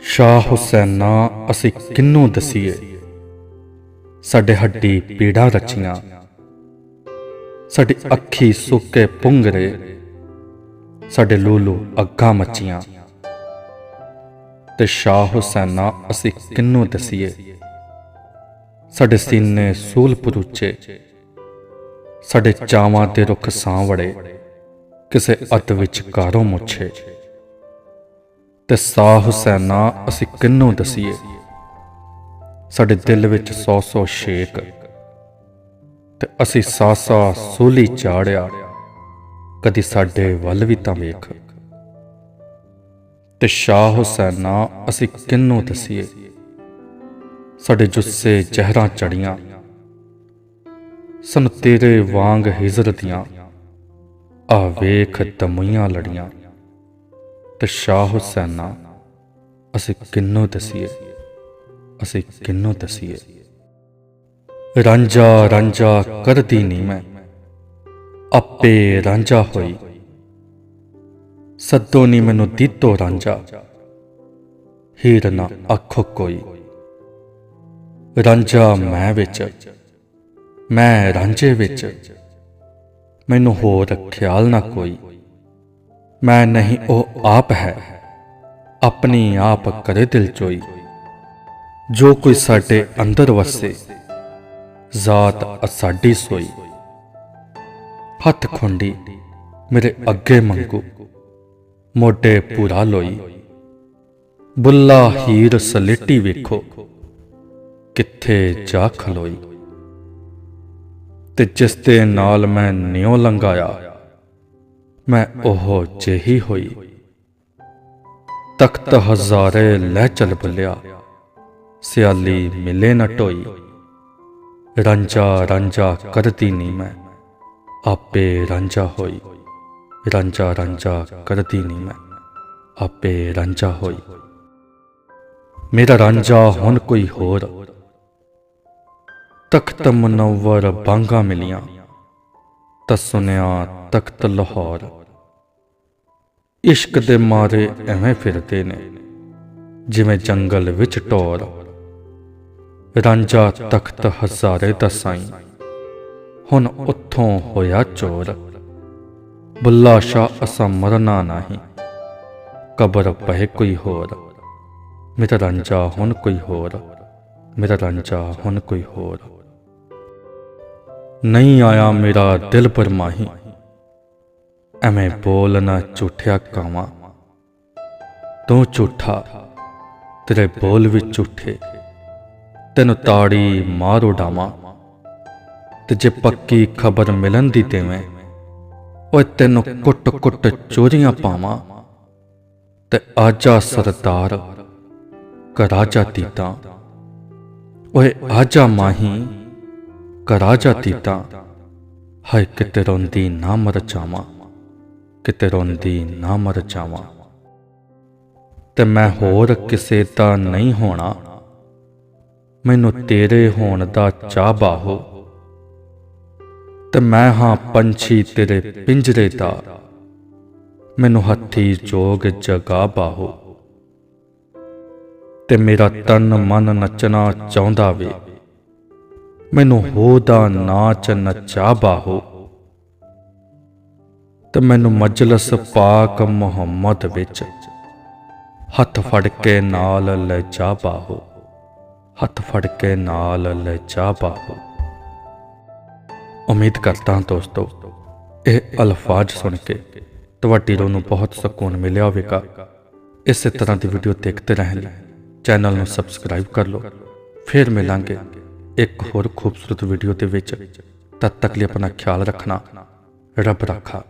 ਸ਼ਾਹ ਹੁਸੈਨਾ, ਅਸੀਂ ਕਿੰਨੂੰ ਦਸੀਏ? ਸਾਡੇ ਹੱਡੀ ਪੀੜਾ ਰਚੀਆਂ। ਸਾਡੀ ਅੱਖੀ ਸੁੱਕੇ ਪੁੰਗਰੇ। ਸਾਡੇ ਲੂਲੂ ਅੱਗਾ ਮੱਚੀਆਂ। ਤੇ ਸ਼ਾਹ ਹੁਸੈਨਾ, ਅਸੀਂ ਕਿੰਨੂੰ ਦਸੀਏ? ਸਾਡੇ ਸੀਨੇ ਸੂਲ ਪਰੂਚੇ। ਸਾਡੇ ਚਾਵਾਂ ਤੇ ਰੁੱਖ ਸਾਂ ਵੜੇ ਕਿਸੇ ਅੱਤ ਵਿੱਚ ਕਾਰੋਂ ਮੁੱਛੇ। ਤੇ ਸਾਹ ਹੁਸੈਨਾ ਅਸੀਂ ਕਿੰਨੂੰ ਦਸੀਏ? ਸਾਡੇ ਦਿਲ ਵਿੱਚ ਸੌ ਸੌ ਸ਼ੇਕ। ਤੇ ਅਸੀਂ ਸਾਸਾ ਸੂਲੀ ਚਾੜਿਆ। ਕਦੀ ਸਾਡੇ ਵੱਲ ਵੀ ਤਾਂ ਵੇਖ। ਤੇ ਸ਼ਾਹ ਹੁਸੈਨਾ ਅਸੀਂ ਕਿੰਨੂੰ ਦਸੀਏ? ਸਾਡੇ ਜੁੱਸੇ ਜ਼ਹਿਰਾਂ ਚੜੀਆਂ। ਸਨ ਤੇਰੇ ਵਾਂਗ ਹਿਜਰ ਦੀਆਂ। ਆ ਵੇਖ ਦਮਈਆਂ ਲੜੀਆਂ। ਤੇ ਸ਼ਾਹ ਹੁਸੈਨਾ, ਅਸੀਂ ਕਿੰਨੂੰ ਦਸੀਏ? ਅਸੀਂ ਕਿੰਨੂੰ ਦਸੀਏ? ਰਾਂਝਾ ਰਾਂਝਾ ਕਰਦੀ ਨਹੀਂ ਮੈਂ। ਆਪੇ ਰਾਂਝਾ ਹੋਈ। ਸੱਦੋ ਨੀ ਮੈਨੂੰ ਦਿੱਤੋ ਰਾਂਝਾ। ਹੀਰ ਨਾ ਅੱਖੋ ਕੋਈ। ਰਾਂਝਾ ਮੈਂ ਵਿੱਚ। ਮੈਂ ਰਾਂਝੇ ਵਿੱਚ। ਮੈਨੂੰ ਹੋਰ ਖਿਆਲ ਨਾ ਕੋਈ। ਮੈਂ ਨਹੀਂ, ਉਹ ਆਪ ਹੈ। ਆਪਣੀ ਆਪ ਕਰੇ ਦਿਲ ਚੋਈ। ਜੋ ਕੋਈ ਸਾਡੇ ਅੰਦਰ ਵਸੇ, ਜ਼ਾਤ ਅਸਾਡੀ ਸੋਈ। ਹੱਥ ਖੁੰਡੀ ਮੇਰੇ ਅੱਗੇ ਮੰਗੋ, ਮੋਢੇ ਪੂਰਾ ਲੋਈ। ਬੁੱਲਾ ਹੀਰ ਸਲੇਟੀ ਵੇਖੋ, ਕਿੱਥੇ ਜਾ ਖਲੋਈ। ਤੇ ਜਿਸ ਦੇ ਨਾਲ ਮੈਂ ਨਿਉ ਲੰਗਾਇਆ ਮੈਂ ਉਹ ਜਿਹੀ ਹੋਈ। ਤਖਤ ਹਜ਼ਾਰੇ ਲੈ ਚਲ ਬੁਲਿਆ। ਸਿਆਲੀ ਮਿਲੇ ਨਾ ਢੋਈ। ਰਾਂਝਾ ਰਾਂਝਾ ਕਰਦੀ ਨਹੀਂ ਮੈਂ। ਆਪੇ ਰਾਂਝਾ ਹੋਈ। ਰਾਂਝਾ ਰਾਂਝਾ ਕਰਦੀ ਨਹੀਂ ਮੈਂ। ਆਪੇ ਰਾਂਝਾ ਹੋਈ। ਮੇਰਾ ਰਾਂਝਾ ਹੁਣ ਕੋਈ ਹੋਰ। ਤਖਤ ਮਨਵਰ ਬਾਂਗਾ ਮਿਲੀਆਂ। ਤਾਂ ਤਖਤ ਲਾਹੌਰ। ਇਸ਼ਕ ਦੇ ਮਾਰੇ ਐਵੇਂ ਫਿਰਦੇ ਨੇ, ਜਿਵੇਂ ਜੰਗਲ ਵਿੱਚ ਟੋਰ। ਰਾਂਝਾ ਤਖਤ ਹਜ਼ਾਰੇ ਦਾ ਸਾਈਂ, ਹੁਣ ਉੱਥੋਂ ਹੋਇਆ ਚੋਰ। ਬੁੱਲਾ ਸ਼ਾ ਅਸਾਂ ਮਰਨਾ ਨਹੀਂ, ਕਬਰ ਪਏ ਕੋਈ ਹੋਰ। ਮੇਰਾ ਰਾਂਝਾ ਹੁਣ ਕੋਈ ਹੋਰ, ਮੇਰਾ ਰਾਂਝਾ ਹੁਣ ਕੋਈ ਹੋਰ। ਨਹੀਂ ਆਇਆ ਮੇਰਾ ਦਿਲ ਪਰ ਮਾਹੀ ਐਵੇਂ ਬੋਲ ਨਾ ਝੂਠਿਆ ਕਾਵਾਂ। ਤੂੰ ਝੂਠਾ, ਤੇਰੇ ਬੋਲ ਵੀ ਝੂਠੇ। ਤੈਨੂੰ ਤਾੜੀ ਮਾਰ ਉਡਾਵਾਂ ਤੇ ਜੇ ਪੱਕੀ ਖਬਰ ਮਿਲਣ ਦੀ ਦੇਵੇਂ, ਓਏ ਤੈਨੂੰ ਕੁੱਟ ਕੁੱਟ ਚੋਰੀਆਂ ਪਾਵਾਂ। ਤੇ ਆਜਾ ਸਰਦਾਰ, ਕਰਾਜਾ ਤੀਤਾ ਓਏ ਆਜਾ ਮਾਹੀ। ਕਰਾਜਾ ਤਾਂ ਹਾਏ, ਕਿਤੇ ਰੋਂਦੀ ਨਾ ਮਰ ਜਾਵਾਂ। ਕਿਤੇ ਰੋਂਦੀ ਨਾ ਮਰ ਜਾਵਾਂ। ਤੇ ਮੈਂ ਹੋਰ ਕਿਸੇ ਦਾ ਨਹੀਂ ਹੋਣਾ। ਮੈਨੂੰ ਤੇਰੇ ਹੋਣ ਦਾ ਚਾਹ ਬਾਹੋ। ਤੇ ਮੈਂ ਹਾਂ ਪੰਛੀ ਤੇਰੇ ਪਿੰਜਰੇ ਦਾ। ਮੈਨੂੰ ਹੱਥੀ ਜੋਗ ਜਗਾ ਬਾਹੋ। ਤੇ ਮੇਰਾ ਤਨ ਮਨ ਨੱਚਣਾ ਚਾਹੁੰਦਾ ਵੇ। ਮੈਨੂੰ ਹੋਦਾ ਨਾਚ ਨਚਾ ਬਾਹੋ ਤੇ ਮੈਨੂੰ ਮਜਲਸ ਪਾਕ ਮੁਹੰਮਦ ਵਿੱਚ ਹੱਥ ਫੜ ਕੇ ਨਾਲ ਲੈ ਜਾ ਬਾਹੋ ਹੱਥ ਫੜ ਕੇ ਨਾਲ ਲੈ ਜਾ ਬਾਹੋ ਉਮੀਦ ਕਰਦਾ ਹਾਂ ਦੋਸਤੋ, ਇਹ ਅਲਫਾਜ਼ ਸੁਣ ਕੇ ਤੁਹਾਡੀ ਰੂਹ ਨੂੰ ਬਹੁਤ ਸਕੂਨ ਮਿਲਿਆ ਹੋਵੇਗਾ। ਇਸੇ ਤਰ੍ਹਾਂ ਦੀ ਵੀਡੀਓ ਦੇਖਦੇ ਰਹਿਣ ਲਈ ਚੈਨਲ ਨੂੰ ਸਬਸਕ੍ਰਾਈਬ ਕਰ ਲਓ। ਫਿਰ ਮਿਲਾਂਗੇ ਇੱਕ ਹੋਰ ਖੂਬਸੂਰਤ ਵੀਡੀਓ ਦੇ ਵਿੱਚ ਤਦ ਤੱਕ ਲਈ ਆਪਣਾ ਖਿਆਲ ਰੱਖਣਾ ਰੱਬ ਰੱਖਾ।